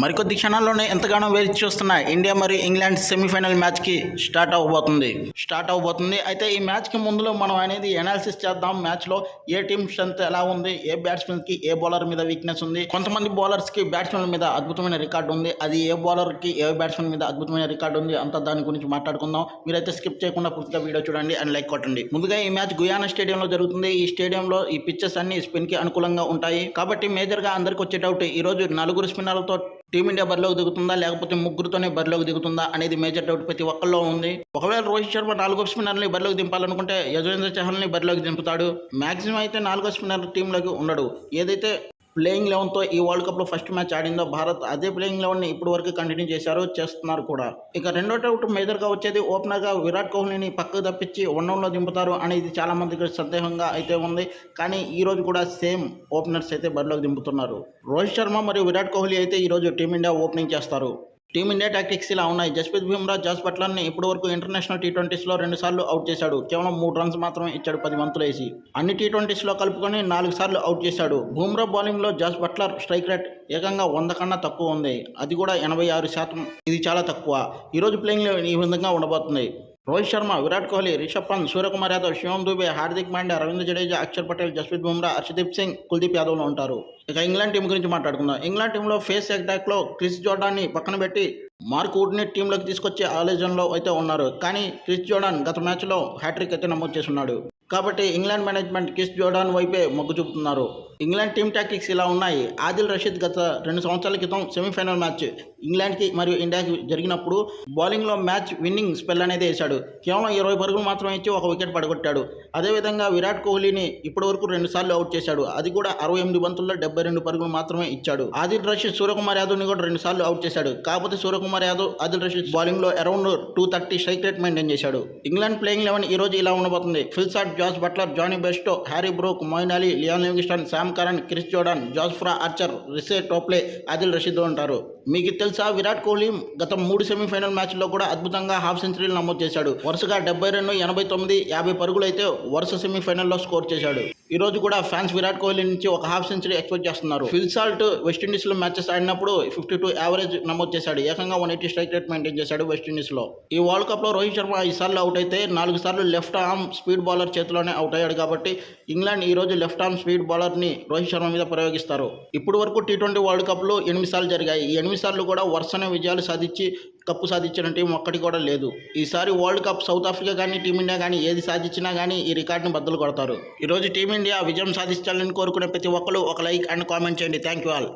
మరికొద్ది క్షణాల్లోనే ఎంతగానో వేచి చూస్తున్న ఇండియా మరియు ఇంగ్లాండ్ సెమీఫైనల్ మ్యాచ్కి స్టార్ట్ అవ్వబోతుంది. స్టార్ట్ అవ్వబోతుంది. అయితే ఈ మ్యాచ్కి ముందులో మనం అనేది ఎనాలిసిస్ చేద్దాం. మ్యాచ్లో ఏ టీమ్ స్ట్రెంత్ ఎలా ఉంది? ఏ బ్యాట్స్మెన్కి ఏ బౌలర్ మీద వీక్నెస్ ఉంది? కొంతమంది బౌలర్స్కి బ్యాట్స్మెన్ మీద అద్భుతమైన రికార్డు ఉంది. అది ఏ బౌలర్కి ఏ బ్యాట్స్మెన్ మీద అద్భుతమైన రికార్డు ఉంది? అంతా దాని గురించి మాట్లాడుకుందాం. మీరైతే స్కిప్ చేయకుండా పూర్తిగా వీడియో చూడండి అండ్ లైక్ కొట్టండి. ముందుగా ఈ మ్యాచ్ గుయానా స్టేడియంలో జరుగుతుంది. ఈ స్టేడియంలో ఈ పిచ్చెస్ అన్ని స్పిన్కి అనుకూలంగా ఉంటాయి. కాబట్టి మేజర్గా అందరికి వచ్చే డౌట్ ఈ రోజు నలుగురు స్పిన్నర్లతో టీమిండియా బరిలోకి దిగుతుందా? లేకపోతే ముగ్గురుతోనే బరిలోకి దిగుతుందా? అనేది మేజర్ డౌట్ ప్రతి ఒక్కరిలో ఉంది. ఒకవేళ రోహిత్ శర్మ నాలుగో స్పిన్నర్ని బరిలోకి దింపాలనుకుంటే యజవేంద్ర చహల్ని బరిలోకి దింపుతాడు. మ్యాక్సిమం అయితే నాలుగో స్పిన్నర్ టీంలోకి ఉండడు. ఏదైతే ప్లేయింగ్ లెవెన్తో ఈ వరల్డ్ కప్లో ఫస్ట్ మ్యాచ్ ఆడిందో భారత్ అదే ప్లేయింగ్ లెవెన్ని ఇప్పుడు వరకు కంటిన్యూ చేశారు చేస్తున్నారు కూడా. ఇక రెండో డౌట్ మేజర్గా వచ్చేది ఓపెనర్గా విరాట్ కోహ్లీని పక్కకు తప్పించి వన్డౌన్లో దింపుతారు అనేది చాలామందికి సందేహంగా అయితే ఉంది. కానీ ఈరోజు కూడా సేమ్ ఓపెనర్స్ అయితే బరిలోకి దింపుతున్నారు. రోహిత్ శర్మ మరియు విరాట్ కోహ్లీ అయితే ఈరోజు టీమిండియా ఓపెనింగ్ చేస్తారు. టీమిండియా టాక్టిక్స్ ఇలా ఉన్నాయి. జస్ప్రీత్ బుమ్రా జాస్ బట్లర్ని ఇప్పటి వరకు ఇంటర్నేషనల్ టీ ట్వంటీస్లో రెండుసార్లు అవుట్ చేశాడు. కేవలం మూడు రన్స్ మాత్రమే ఇచ్చాడు పది బంతులు వేసి. అన్ని టీ ట్వంటీస్లో కలుపుకొని నాలుగు సార్లు అవుట్ చేశాడు. బుమ్రా బౌలింగ్లో జాస్ బట్లర్ స్ట్రైక్ రేట్ ఏకంగా వంద కన్నా తక్కువ ఉంది. అది కూడా ఎనభై ఆరు శాతం. ఇది చాలా తక్కువ. ఈరోజు ప్లేయింగ్లో ఈ విధంగా ఉండబోతుంది. రోహిత్ శర్మ విరాట్ కోహ్లీ రిషబ్ పంత్ సూర్యకుమార్ యాదవ్ శివం దుబే హార్దిక్ పాండ్యా రవీంద్ర జడేజా అక్షర్ పటేల్ జస్ప్రీత్ బుమ్రా హర్షదీప్ సింగ్ కుల్దీప్ యాదవ్లో ఉంటారు. ఇక ఇంగ్లాండ్ టీం గురించి మాట్లాడుకుందాం. ఇంగ్లాండ్ టీంలో ఫేస్ అటాక్లో క్రిస్ జోర్డాన్ని పక్కన పెట్టి మార్క్ వుడ్ని టీంలోకి తీసుకొచ్చే ఆలోచనలో అయితే ఉన్నారు. కానీ క్రిస్ జోర్డాన్ గత మ్యాచ్లో హ్యాట్రిక్ అయితే నమోదు చేస్తున్నాడు. కాబట్టి ఇంగ్లాండ్ మేనేజ్మెంట్ క్రిస్ జోర్డాన్ వైపే మొగ్గు చూపుతున్నారు. ఇంగ్లాండ్ టీమ్ టాక్టిక్స్ ఇలా ఉన్నాయి. ఆదిల్ రషీద్ గత రెండు సంవత్సరాల క్రితం సెమీఫైనల్ మ్యాచ్ ఇంగ్లాండ్కి మరియు ఇండియాకి జరిగినప్పుడు బౌలింగ్లో మ్యాచ్ విన్నింగ్ స్పెల్ అనేది వేశాడు. కేవలం ఇరవై పరుగులు మాత్రమే ఇచ్చి ఒక వికెట్ పడగొట్టాడు. అదేవిధంగా విరాట్ కోహ్లీని ఇప్పటి వరకు అవుట్ చేశాడు. అది కూడా అరవై ఎనిమిది బంతుల్లో డెబ్బై రెండు పరుగులు మాత్రమే ఇచ్చాడు. ఆదిల్ రషీద్ సూర్యకుమార్ యాదవ్ని కూడా రెండుసార్లు అవుట్ చేశాడు. కాకపోతే సూర్యకుమార్ యాదవ్ ఆదిల్ రషీద్ బౌలింగ్లో around two thirty strike rate maintain చేశాడు. ఇంగ్లాండ్ ప్లేయింగ్ లెవెన్ ఈ రోజు ఇలా ఉండబోతుంది. Phil Salt Jos Buttler Jonny Bairstow Harry Brook Moeen Ali Liam Livingstone Sam Curran Chris Jordan Jofra Archer Reece Topley Adil Rashid ఉంటారు. మీకు తెలుసా విరాట్ కోహ్లీ గత మూడు సెమీఫైనల్ మ్యాచ్లో కూడా అద్భుతంగా హాఫ్ సెంచరీలు నమోదు చేశాడు. వరుసగా డెబ్బై రెండు ఎనభై తొమ్మిది యాభై పరుగులైతే వరుస సెమీఫైనల్లో స్కోర్ చేశాడు. ఈరోజు కూడా ఫ్యాన్స్ విరాట్ కోహ్లీ నుంచి ఒక హాఫ్ సెంచరీ ఎక్స్పెక్ట్ చేస్తున్నారు. ఫిల్సాల్ట్ వెస్టిండీస్లో మ్యాచెస్ ఆడినప్పుడు ఫిఫ్టీ టూ యావరేజ్ నమోదు చేశాడు. ఏకంగా one eighty strike rate maintain చేశాడు వెస్టిండీస్లో ఈ వరల్డ్ కప్లో రోహిత్ శర్మ ఈ సార్లు అవుట్ అయితే నాలుగు సార్లు లెఫ్ట్ ఆర్మ్ స్పీడ్ బౌలర్ చేతిలోనే అవుట్ అయ్యాడు కాబట్టి ఇంగ్లాండ్ ఈ రోజు లెఫ్ట్ ఆర్మ్ స్పీడ్ బౌలర్ని రోహిత్ శర్మ మీద ప్రయోగిస్తారు. ఇప్పుడు వరకు టీ ట్వంటీ వరల్డ్ కప్లో ఎనిమిది సార్లు జరిగాయి. ఈ ఎనిమిది సార్లు కూడా వరుసనే విజయాలు సాధించి కప్పు సాధించిన టీం ఒక్కటి కూడా లేదు. ఈసారి వరల్డ్ కప్ సౌత్ ఆఫ్రికా కానీ టీమిండియా కానీ ఏది సాధించినా కానీ ఈ రికార్డును బద్దలు కొడతారు. ఈరోజు టీమిండియా విజయం సాధించాలని కోరుకునే ప్రతి ఒక్కరు ఒక లైక్ అండ్ కామెంట్ చేయండి. Thank you all.